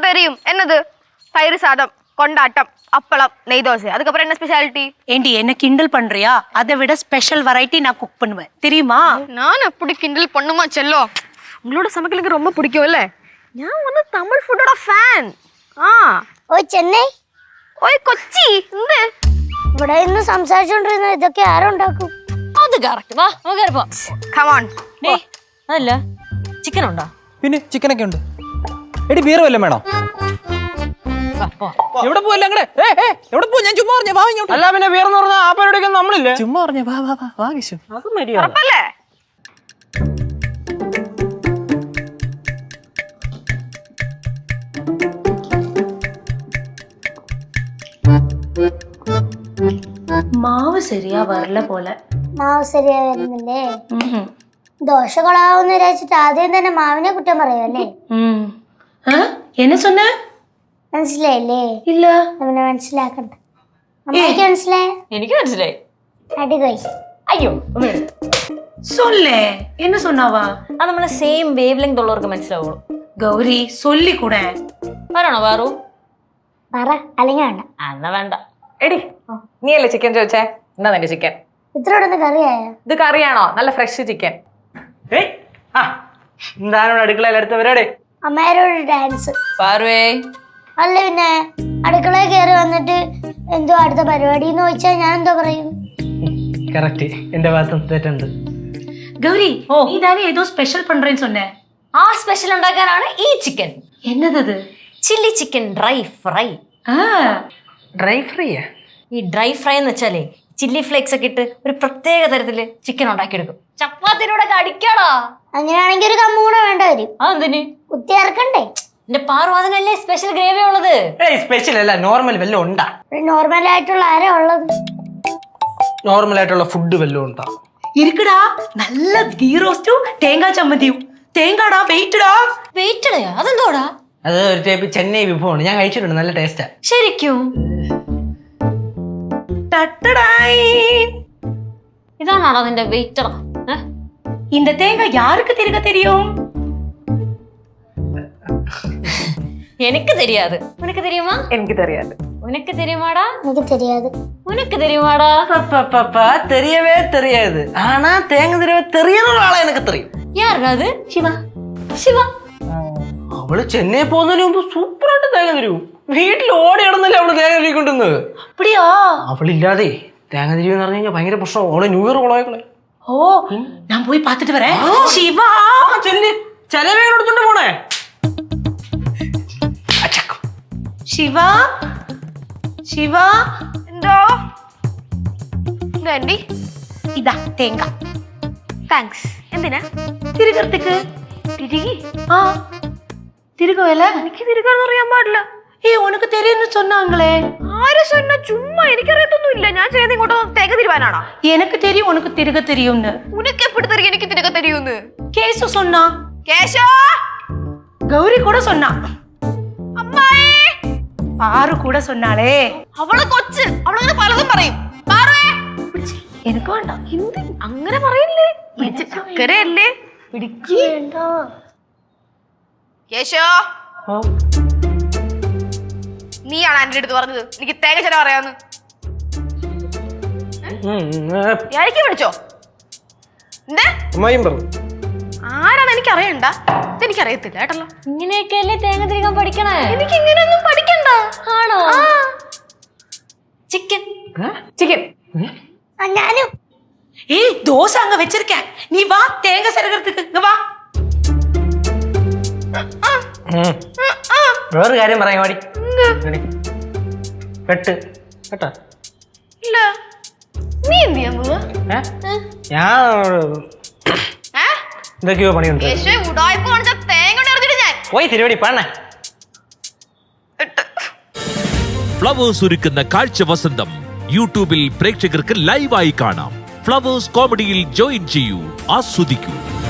தெரியும் என்னது தயிர் சாதம் கொண்டாட்டம் அப்பளம் நெய் தோசை அதுக்கப்புறம் என்ன ஸ்பெஷாலிட்டி ஏண்டி என்ன கிண்டல் பண்றியா அதை விட ஸ்பெஷல் வெரைட்டி நான் குக் பண்ணுவேன் தெரியுமா நான் அப்படி கிண்டல் பண்ணுமா செல்லம் உங்களோட சமைக்கலுக்கு ரொம்ப பிடிக்கும்ல ഞാൻ வந்து தமிழ் ஃபுட்டோட ஃபேன் ആ ഓ ചെന്നൈ ഓയ് കൊച്ചി എന്ത് ഇവിടെ ഇന്ന് സംസാരിച്ചോണ്ടിരുന്ന ഇതൊക്കെ ആരുണ്ടാക്കും അത് കറക്റ്റ് വാ നമുക്ക് കയറി പോവാം കമോൺ ഡേയ് അതല്ല ചിക്കൻ ഉണ്ടോ പിന്നെ ചിക്കനൊക്കെ ഉണ്ട് എടി ബീർ വല്ലതും വേണോ? എവിടെ പോവല്ലേ അങ്ങടെ ഏ എവിടെ പോ ഞാൻ ചുമ്മാ പറഞ്ഞ വാ ഇങ്ങോട്ട്. അല്ല പിന്നെ ബീർ എന്ന് പറഞ്ഞാൽ ആ പരിപാടിയൊക്കെ നമ്മളില്ലേ? ചുമ്മാ പറഞ്ഞ വാ വാ വാ വാ വിശു അത് മര്യാദ ഉറപ്പല്ലേ? മാവ് ശരിയാ വരല പോലെ. മാവ് ശരിയാ വരുന്നില്ലേ? ദോഷകളാവുന്ന വിചാരിച്ചിട്ട് ആദ്യം തന്നെ മാവിനെ കുറ്റം പറയുമല്ലേ ம். ஆ? என்ன சொன்ன മനസ്സിലായില്ലേ இல்ல അവനെ മനസ്സിലാക്കണ്ട അമ്മയ്ക്ക് മനസ്സിലായ എനിക്ക് മനസ്സിലായി അടികൊയ് അയ്യോ ഒന്ന് വിട്. சொல்லு என்ன சொன்னாவா അത് നമ്മളെ സെയിം വേവ് ലെങ്ത് ഉള്ളവർക്ക് മനസ്സിലാവുള്ളൂ கௌரி சொல்லி கூட പറയണോ വേറു പറ അല്ലെങ്കിൽ വേണ്ട ആ, എന്നാ വേണ്ട എടി നീ അല്ലേ ചിക്കൻ ചോദിച്ചേ എന്താ നിന്റെ ചിക്കൻ ഇത്രയോടൊന്ന് കറിയായ ഇത് കറിയാണോ നല്ല ഫ്രഷ് ചിക്കൻ ഏയ് ആ എന്താണ് ഇവിടെ അടുക്കളയിൽ അടുത്ത പരിപാടി അമ്മേരോട് ഡാൻസ് പാറുവേ അല്ല പിന്നെ അടുക്കളയിൽ കയറി വന്നിട്ട് എന്തോ അടുത്ത പരിപാടി എന്ന് ചോദിച്ചാൽ ഞാൻ എന്തോ പറയും കറക്റ്റ് എന്റെ ഭാഗത്തും തെറ്റുണ്ട് கௌரி நீ தானே ஏதோ ஸ்பெஷல் பண்றேன்னு சொன்ன ആ സ്പെഷ്യൽ ഉണ്ടാക്കാനാണ് ഈ ചിക്കൻ என்னது அது ചില്ലി ചിക്കൻ ഡ്രൈ ഫ്രൈ ஆ ഡ്രൈ ഫ്രൈയാ ഈ ഡ്രൈ ഫ്രൈ എന്ന് വെച്ചാലേ ചില്ലി ഫ്ലേക്സ് ഒക്കെ ഇട്ട് ഒരു പ്രത്യേക തരത്തിൽ ചിക്കൻ ഉണ്ടാക്കിയെടുക്കും. ചപ്പാത്തിനോടെ അടിക്കാടാ. അങ്ങനെയാണെങ്കിൽ ഒരു കമ്മൂടെ വേണ്ട വരും. അതെന്തിന്? കുത്തി ഇറക്കണ്ടേ? എന്റെ പാറു അതിനല്ലേ സ്പെഷ്യൽ ഗ്രേവി ഉള്ളത്? ഏയ് സ്പെഷ്യൽ അല്ല നോർമൽ വല്ലതും ഉണ്ടാ. നോർമൽ ആയിട്ടുള്ള ആരാ ഉള്ളത്. നോർമൽ ആയിട്ടുള്ള ഫുഡ് വല്ലതും ഉണ്ടാ. ഇരിക്കടാ നല്ല ഗീ റോസ്റ്റും തേങ്ങാ ചമ്മന്തിയും. തേങ്ങാടാ വെയിറ്റടാ. വെയിറ്റടയാ? അതെന്തോടാ? അത് ഒരു ടൈപ്പ് ചെന്നൈ വിഭവമാണ്. ഞാൻ കഴിച്ചിട്ടുണ്ട് നല്ല ടേസ്റ്റാ ശരിക്കും? டட்டடாய் ഇതാണോടാ നിന്റെ വെയിറ്റടാ இந்த தேங்காய் யாருக்கு திருக தெரியும் എനിക്ക് தெரியாது ഉനക്ക് தெரியுமா എനിക്ക് தெரியாது ഉനക്ക് தெரியுமாடா എനിക്ക് தெரியாது ഉനക്ക് தெரியுமாடா പപ്പപ്പപ്പ, തെറിയവേ തെറിയത് ആണാ തേങ്ങ തെറിയവേ തെറിയെന്നുള്ള ആളെ എനിക്ക് തെറിയും യാരടാ അത് ശിവ ശിവ അവള് ചെന്നൈ പോകുന്നതിന് മുമ്പ് സൂപ്പറായിട്ട് തേങ്ങ തരും വീട്ടിൽ ഓടി ഇടന്നല്ലേ അവള് തേങ്ങ തിരിക്കൊണ്ടുന്നത് அப்படியா അവളില്ലാതെ തേങ്ങ തിരിവ് എന്ന് പറഞ്ഞു കഴിഞ്ഞാൽ ഭയങ്കര പ്രശ്നം അവളെ ന്യൂ ഇയർ കൊളായിക്കളെ ஓ நான் போய் பார்த்துட்டு வரேன் சிவா ചെല്ല് ചെലവേ എടുത്തോണ്ട് പോണേ അച്ചക്കം. சிவா சிவா എന്തോ ഇതാൻഡി இதா தேங்காய் താങ്ക്സ് എന്തിനാ തിരുകർത്തിക്ക് തിരികെ ആ തിരുകോയല്ല എനിക്ക് തിരികാന്ന് അറിയാൻ പാടില്ല ஏ உனக்கு தெரியும்னு சொன்னாங்களே ആരും சொன்னா ചുമ്മാ എനിക്കറിയത്തൊന്നും ഇല്ല ഞാൻ ചെയ്ത് ഇങ്ങോട്ട് തേക തിരുവാനാണോ? எனக்கு தெரியும் ഉനക്ക് തിരികെ தெரியும்னு ഉനക്ക് എപ്പിടി തെറിയ എനിക്ക് തിരികെ തെരിയൂന്ന്. கேசு சொன்னா കേശോ? கௌரி கூட சொன்னா അമ്മായി! പാറു കൂടെ சொன்னாளே അവൾ കൊച്ച്. അവളങ്ങനെ പലതും പറയും. പാറുവേ எனக்கு வேண்டாம் എന്ത്? അങ്ങനെ പറയല്ലേ? പിടിച്ച് ചക്കരയല്ലേ? പിടിക്ക്. വേണ്ടാം. കേശോ? ഓ നീയാണ് ആന്റി അടുത്ത് പറഞ്ഞത്. എനിക്ക് തേങ്ങ ചില പറയാന്ന്. വിളിച്ചോ ആരാണ് എനിക്ക് അറിയണ്ട എനിക്ക് അറിയത്തില്ല കേട്ടല്ലോ. ഇങ്ങനെയൊക്കെയല്ലേ തേങ്ങ തിരികാൻ പഠിക്കണേ? എനിക്ക് ഇങ്ങനെയൊന്നും പഠിക്കണ്ട. ആണോ? ചിക്കൻ. ചിക്കൻ. ഞാനും. ഏയ് ദോശ അങ്ങ് വെച്ചിരിക്കാൻ. നീ വാ തേങ്ങ ചെറുകർത്തിക്ക് വാ. വേറൊരു കാര്യം പറയാൻ കെട്ട്. കേട്ടാ. ഇല്ല. നീ എന്ത് ചെയ്യാൻ പോവാ? ഞാൻ? എന്തൊക്കെയോ പണിയുണ്ട്. ഉടായ്പ കാണിച്ച തേങ്ങ എറിഞ്ഞിട്ട് ഞാൻ പോയി തിരുവടി പാണേ. ഫ്ലവേഴ്സ് ഒരുക്കുന്ന കാഴ്ച വസന്തം. യൂട്യൂബിൽ പ്രേക്ഷകർക്ക് ലൈവായി കാണാം. ഫ്ലവേഴ്സ് കോമഡിയിൽ ജോയിൻ ചെയ്യൂ ആസ്വദിക്കൂ.